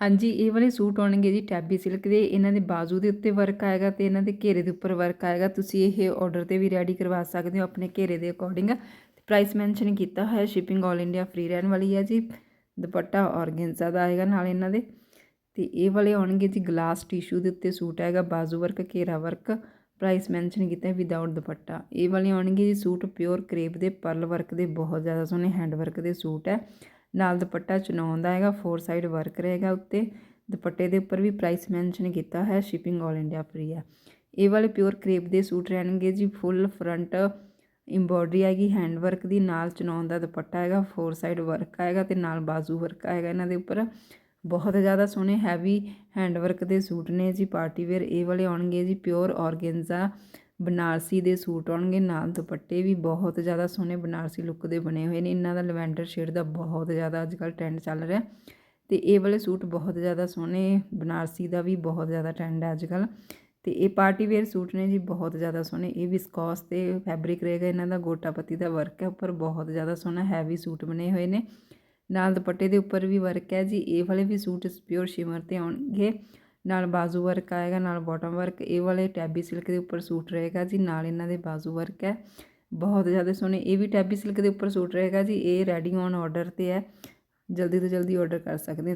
ਹਾਂਜੀ, ਇਹ ਵਾਲੇ ਸੂਟ ਆਉਣਗੇ ਜੀ ਟੈਬੀ ਸਿਲਕ ਦੇ, ਇਹਨਾਂ ਦੇ ਬਾਜ਼ੂ ਦੇ ਉੱਤੇ ਵਰਕ ਆਏਗਾ ਤੇ ਇਹਨਾਂ ਦੇ ਘੇਰੇ ਦੇ ਉੱਪਰ ਵਰਕ ਆਏਗਾ। ਤੁਸੀਂ ਇਹ ਆਰਡਰ ਤੇ ਵੀ ਰੈਡੀ ਕਰਵਾ ਸਕਦੇ ਹੋ ਆਪਣੇ ਘੇਰੇ ਦੇ ਅਕੋਰਡਿੰਗ ਪ੍ਰਾਈਸ ਮੈਂਸ਼ਨ ਕੀਤਾ ਹੋਇਆ ਸ਼ਿਪਿੰਗ 올 ਇੰਡੀਆ ਫ੍ਰੀ ਰਹਿਣ ਵਾਲੀ ਹੈ ਜੀ। ਦੁਪੱਟਾ ਔਰਗੈਂਜ਼ਾ ਦਾ ਆਏਗਾ ਨਾਲ ਇਹਨਾਂ ਦੇ। ਤੇ ਇਹ ਵਾਲੇ ਆਉਣਗੇ ਜੀ ਗਲਾਸ ਟਿਸ਼ੂ ਦੇ ਉੱਤੇ ਸੂਟ ਆਏਗਾ, ਬਾਜ਼ੂ ਵਰਕ ਘੇਰਾ ਵਰਕ ਪ੍ਰਾਈਸ ਮੈਂਸ਼ਨ ਕੀਤਾ ਹੈ ਵਿਦਆਊਟ ਦੁਪੱਟਾ। ਇਹ ਵਾਲੇ ਆਉਣਗੇ ਜੀ ਸੂਟ ਪਿਓਰ ਕਰੇਪ ਦੇ ਪਰਲ ਵਰਕ ਦੇ, ਬਹੁਤ ਜ਼ਿਆਦਾ ਸੋਹਣੇ ਹੈਂਡ ਵਰਕ ਦੇ ਸੂਟ ਹੈ। ਨਾਲ ਦੁਪੱਟਾ ਚਨੌਨ ਦਾ ਹੈਗਾ ਫੋਰ ਸਾਈਡ ਵਰਕ ਰਹੇਗਾ ਉੱਤੇ। ਦੁਪੱਟੇ ਦੇ ਉੱਪਰ ਵੀ ਪ੍ਰਾਈਸ ਮੈਂਸ਼ਨ ਕੀਤਾ ਹੈ ਸ਼ਿਪਿੰਗ 올 ਇੰਡੀਆ ਫ੍ਰੀ ਹੈ। ਇਹ ਵਾਲੇ ਪਿਓਰ ਕਰੇਪ ਦੇ ਸੂਟ ਰਹਿਣਗੇ ਜੀ ਫੁੱਲ ਫਰੰਟ ਇੰਬੋਡਰੀ ਹੈਗੀ ਹੈਂਡ ਵਰਕ ਦੀ, ਨਾਲ ਚਨੌਨ ਦਾ ਦੁਪੱਟਾ ਹੈਗਾ ਫੋਰ ਸਾਈਡ ਵਰਕ ਆਏਗਾ ਤੇ ਨਾਲ ਬਾਜ਼ੂ ਵਰਕ ਆਏਗਾ ਇਹਨਾਂ ਦੇ ਉੱਪਰ। ਬਹੁਤ ਜ਼ਿਆਦਾ ਸੋਹਣੇ ਹੈਵੀ ਹੈਂਡ ਵਰਕ ਦੇ ਸੂਟ ਨੇ ਜੀ ਪਾਰਟੀ ਵੇਅਰ ਇਹ ਵਾਲੇ ਆਉਣਗੇ ਜੀ ਪਿਓਰ ਔਰਗੈਂਜ਼ਾ ਬਨਾਰਸੀ ਦੇ ਸੂਟ ਆਉਣਗੇ, ਨਾਲ ਦੁਪੱਟੇ ਵੀ ਬਹੁਤ ਜ਼ਿਆਦਾ ਸੋਹਣੇ ਬਨਾਰਸੀ ਲੁੱਕ ਦੇ ਬਣੇ ਹੋਏ ਨੇ। ਇਹਨਾਂ ਦਾ ਲਵੈਂਡਰ ਸ਼ੇਡ ਦਾ ਬਹੁਤ ਜ਼ਿਆਦਾ ਅੱਜ ਕੱਲ੍ਹ ਟ੍ਰੈਂਡ ਚੱਲ ਰਿਹਾ। ਤੇ ਇਹ ਵਾਲੇ ਸੂਟ ਬਹੁਤ ਜ਼ਿਆਦਾ ਸੋਹਣੇ, ਬਨਾਰਸੀ ਦਾ ਵੀ ਬਹੁਤ ਜ਼ਿਆਦਾ ਟ੍ਰੈਂਡ ਹੈ ਅੱਜ ਕੱਲ੍ਹ ਤੇ ਇਹ ਪਾਰਟੀ ਵੇਅਰ ਸੂਟ ਨੇ ਜੀ, ਬਹੁਤ ਜ਼ਿਆਦਾ ਸੋਹਣੇ। ਇਹ ਵਿਸਕੋਸ ਤੇ ਫੈਬਰਿਕ ਰਹੇਗਾ ਇਹਨਾਂ ਦਾ ਗੋਟਾਪੱਤੀ ਦਾ ਵਰਕ ਹੈ। ਉੱਪਰ ਬਹੁਤ ਜ਼ਿਆਦਾ ਸੋਹਣਾ ਹੈਵੀ ਸੂਟ ਬਣੇ ਹੋਏ ਨੇ। ਨਾਲ ਦੁਪੱਟੇ ਦੇ ਉੱਪਰ ਵੀ ਵਰਕ ਹੈ ਜੀ। ਇਹ ਵਾਲੇ ਵੀ ਸੂਟ ਪਿਓਰ ਸ਼ਿਮਰ ਤੇ ਆਉਣਗੇ। ਨਾਲ ਬਾਜ਼ੂ ਵਰਕ ਆਏਗਾ, ਨਾਲ ਬਾਟਮ ਵਰਕ ਇਹ ਵਾਲੇ ਟੈਬੀ ਸਿਲਕ ਦੇ ਉੱਪਰ ਸੂਟ ਰਹੇਗਾ ਜੀ, ਨਾਲ ਇਹਨਾਂ ਦੇ ਬਾਜ਼ੂ ਵਰਕ ਹੈ। ਬਹੁਤ ਜ਼ਿਆਦਾ ਸੋਹਣੇ, ਇਹ ਵੀ ਟੈਬੀ ਸਿਲਕ ਦੇ ਉੱਪਰ ਸੂਟ ਰਹੇਗਾ ਜੀ, ਇਹ ਰੈਡੀ ਔਨ ਆਰਡਰ ਤੇ ਹੈ। ਜਲਦੀ ਤੋਂ ਜਲਦੀ ਆਰਡਰ ਕਰ ਸਕਦੇ